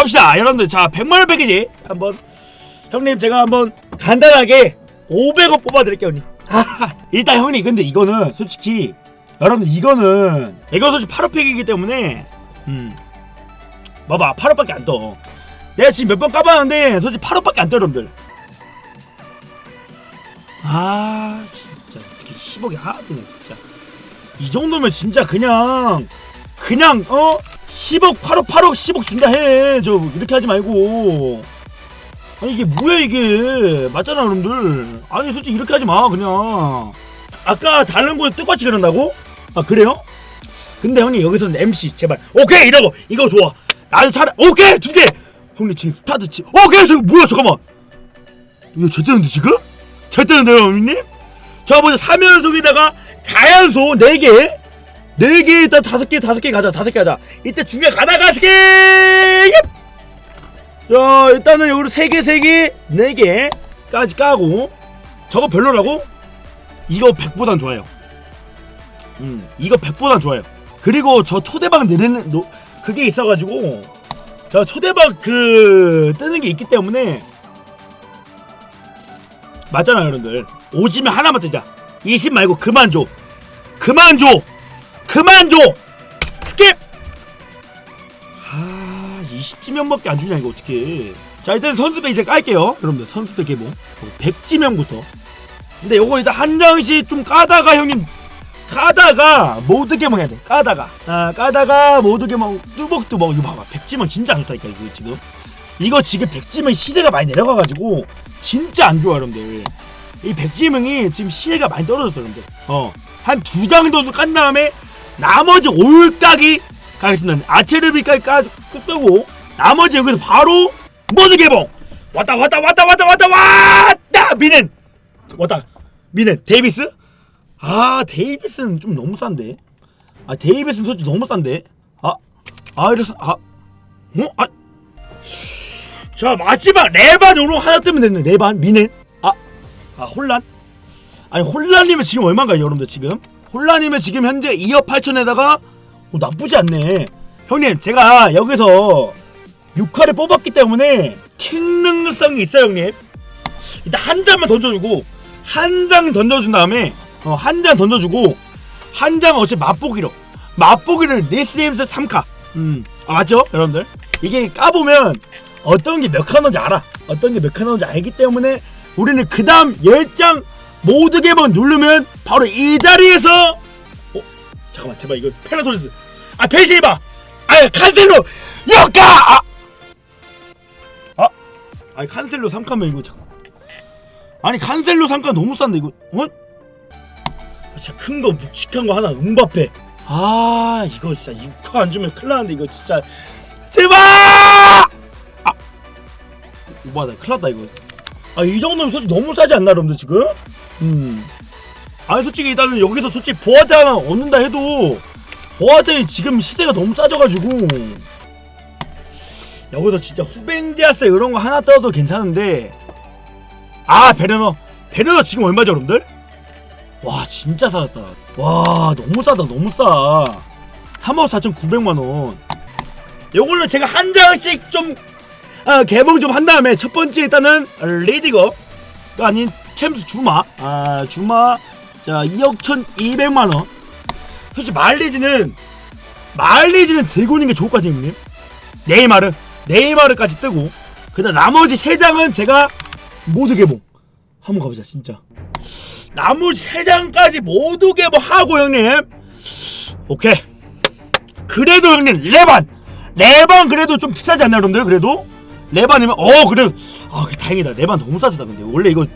갑시다. 여러분들 자 100만원 패키지 한번. 형님 제가 한번 간단하게 500원 뽑아드릴게요 형님. 일단 형님 근데 이거는 솔직히 여러분들 이거는 이거 솔직히 8호 팩이기 때문에 음. 봐봐 8호밖에 안떠. 내가 지금 몇 번 까봤는데 솔직히 8호밖에 안떠 여러분들. 아 진짜. 어떻게 10억이 하나 뜨네 진짜. 이 정도면 진짜 그냥 그냥 어 10억 8억 8억 10억 준다 해 저 이렇게 하지 말고. 아니 이게 뭐야 이게? 맞잖아 여러분들. 아니 솔직히 이렇게 하지 마 그냥. 아까 다른 곳에 똑같이 그런다고? 아 그래요? 근데 형님 여기서는 MC 제발. 오케이 이러고. 이거 좋아. 나는 차라 오케이 두개! 형님 지금 스타트 치 오케이 지금 뭐야 잠깐만. 이거 제 뜨는데 지금? 제 뜨는데요 형님? 저 먼저 3연속에다가 다연속 4개 4개 일단 5개 5개 가자. 5개 가자. 이때 중에 가다가 시게 자 일단은 여기로 3개 3개 4개까지 까고 저거 별로라고? 이거 100보단 좋아요. 음 이거 100보단 좋아요. 그리고 저 초대박 내리는 노, 그게 있어가지고 저 초대박 그 뜨는 게 있기 때문에 맞잖아요 여러분들. 오지면 하나만 뜨자. 20 말고 그만 줘. 그만 줘 그만 줘! 스킵! 아 20지명밖에 안 주냐 이거 어떻게. 자 일단 선수배 이제 깔게요. 여러분들 선수배 개봉. 100지명부터. 근데 요거 일단 한 장씩 좀 까다가 형님. 까다가 모두 개봉해야 돼. 까다가. 아 까다가 모두 개봉 뚜벅뚜벅. 이거 봐봐. 100지명 진짜 안 좋다니까 이거 지금. 이거 지금 100지명 시대가 많이 내려가가지고 진짜 안 좋아 여러분들. 이 백지명이 지금 시세가 많이 떨어졌어 여러분들. 어한 두 장 정도 깐 다음에 나머지 올딱이 가겠습니다. 아체르비까지 까 끝내고 나머지 여기서 바로 모두 개봉! 왔다 왔다 왔다 왔다 왔다 왔다! 미넨! 왔다. 미넨 데이비스? 아 데이비스는 좀 너무 싼데? 아 데이비스는 솔직히 너무 싼데? 아아 이래서 아 어? 아. 자 마지막 레반 요로 하나 뜨면 되는 레반 미넨. 아, 아 혼란? 아니 혼란이면 지금 얼마인가요 여러분들 지금 혼란이면 지금 현재 2억 8천에다가 어, 나쁘지 않네. 형님 제가 여기서 6화를 뽑았기 때문에 킹능성이 있어요 형님. 일단 한 장만 던져주고 한 장 던져준 다음에 어, 한 장 던져주고 한 장은 어차피 맛보기로. 맛보기를 리스네임스 3카. 음 아, 맞죠 여러분들? 이게 까보면 어떤 게 몇 칸인지 알아. 어떤 게 몇 칸인지 알기 때문에 우리는 그 다음 10장 모두 개봉 누르면 바로 이 자리에서 어? 잠깐만 제발 이거 페라솔리스 아 배신해봐 아 칸셀로 여가 아! 아? 아니 칸셀로 3칸면 이거 잠깐 아니 칸셀로 3칸 너무 싼데 이거 어? 진짜 큰 거 묵직한 거 하나 음바페 아 이거 진짜 6화 안 주면 큰일 나는데 이거 진짜 제발 아 오바다 큰일 났다 이거 아 이 정도면 솔직히 너무 싸지 않나 여러분들 지금? 음. 아니 솔직히 일단은 여기서 솔직히 보아테 하나 얻는다 해도 보아테 지금 시세가 너무 싸져가지고 여기서 진짜 후벤디아스 이런 거 하나 떠도 괜찮은데 아 베르너. 베르너 지금 얼마죠 여러분들? 와 진짜 싸졌다. 와 너무 싸다 너무 싸. 3억 4,900만원. 요걸로 제가 한 장씩 좀 아, 개봉 좀 한 다음에 첫 번째 일단은 레디거. 아닌 챔스 주마. 아 주마. 자 2억 1,200만원. 솔직히 마일리지는 마일리지는 들고 있는 게 좋을 것 같아요 형님. 네이마르 네이마르까지 뜨고. 그다음 나머지 세 장은 제가 모두 개봉. 한번 가보자 진짜. 나머지 세 장까지 모두 개봉하고 형님. 오케이. 그래도 형님 레반. 레반 그래도 좀 비싸지 않나요 여러분들? 그래도? 레반이면 어아 그래, 다행이다. 레반 너무 싸다 근데. 원래 이거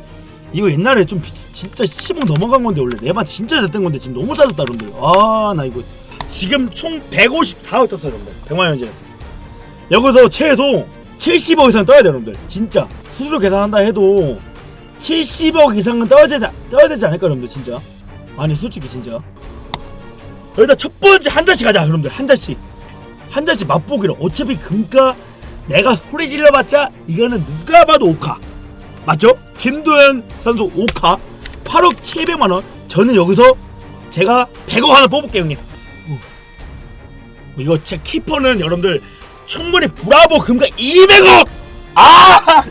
이거 옛날에 좀 비- 진짜 10원 넘어간 건데 원래 레반 진짜 됐던 건데 지금 너무 싸졌다 여러분들. 아 나 이거 지금 총 154억 떴어 여러분들. 100만 원짜리에서 여기서 최소 70억 이상 떠야 돼 여러분들. 진짜. 수수료 계산한다 해도 70억 이상은 떠야 되지, 않을까 여러분들 진짜. 아니 솔직히 진짜. 여기다 첫 번째 한 잔씩 가자 여러분들. 한 잔씩. 한 잔씩 맛보기로. 어차피 금가 내가 소리 질러봤자 이거는 누가 봐도 오카 맞죠? 김도현 선수 오카 8억 700만 원. 저는 여기서 제가 100억 하나 뽑을게요 형님. 어. 이거 제 키퍼는 여러분들 충분히 브라보 금가 200억! 아!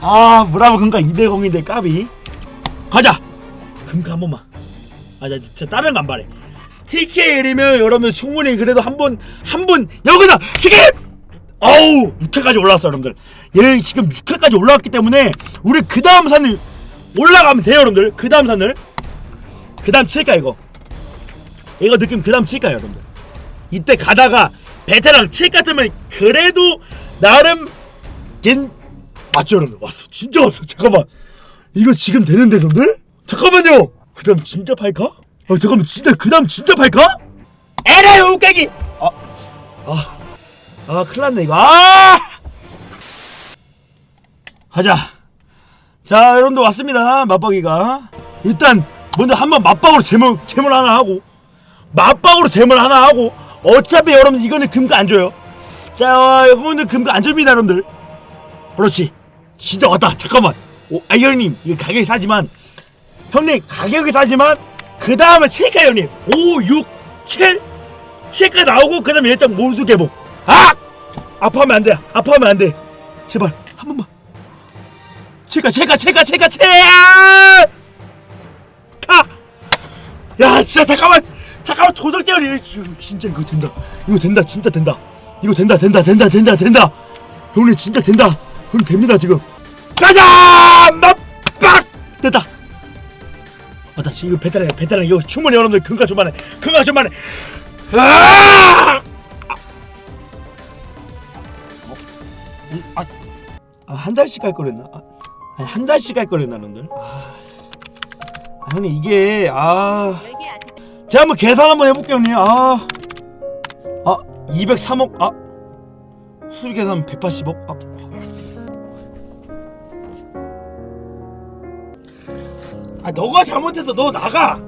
아 브라보 금가 200억인데 까비. 가자! 금가 한 번만. 아 나 진짜 다른 바래. TKL이면 여러분 충분히 그래도 한 번 한 번 여기다! 스킵 어우 6회까지 올라왔어 여러분들. 얘 지금 6회까지 올라왔기 때문에 우리 그 다음 산을 올라가면 돼요 여러분들. 그 다음 산을. 그 다음 칠까 이거? 이거 느낌 그 다음 칠까요 여러분들? 이때 가다가 베테랑 칠 같으면 그래도 나름 걘 맞죠 여러분들? 왔어. 진짜 왔어. 잠깐만. 이거 지금 되는데 여러분들? 잠깐만요. 그 다음 진짜 팔까? 아 잠깐만. 진짜 그 다음 진짜 팔까? 에라이 웃기기 아 아, 아 큰일 났네 이거. 아! 가자. 자 여러분들 왔습니다 맛박이가. 일단 먼저 한번 맛박으로 재물 재물 하나 하고 맛박으로 재물 하나 하고 어차피 여러분 이거는 금가 안 줘요. 자 여러분들 금가 안 줍니다 여러분들. 그렇지. 진짜 왔다. 잠깐만. 오 아이언님 이거 가격이 싸지만 형님 가격이 싸지만 그 다음에 칠까 형님? 5 6 7 7가 나오고 그 다음에 일장 모두 개봉 아! 아파하면 안 돼. 아파하면 안 돼. 제발 한 번만. 칠까 칠까 칠까 칠까 칠까 야 진짜 잠깐만. 잠깐만 도덕 대열이 진짜 이거 된다. 이거 된다. 진짜 된다. 이거 된다 된다 된다 된다 된다. 형님 진짜 된다. 형님 됩니다 지금. 가자 맛박! 됐다. 맞다 지금 베테랑 베테랑 이거 충분히 여러분들 금가 좀만해 금가 좀만해 아! 한 달씩 갈 거랬나? 아, 아니 한 달씩 갈 거랬나 여러분들? 아, 아 형님 이게 아 제가 한번 계산 한번 해볼게요 형님 아, 아 203억 아 수리 계산 180억 아. 아 너가 잘못해서 너 나가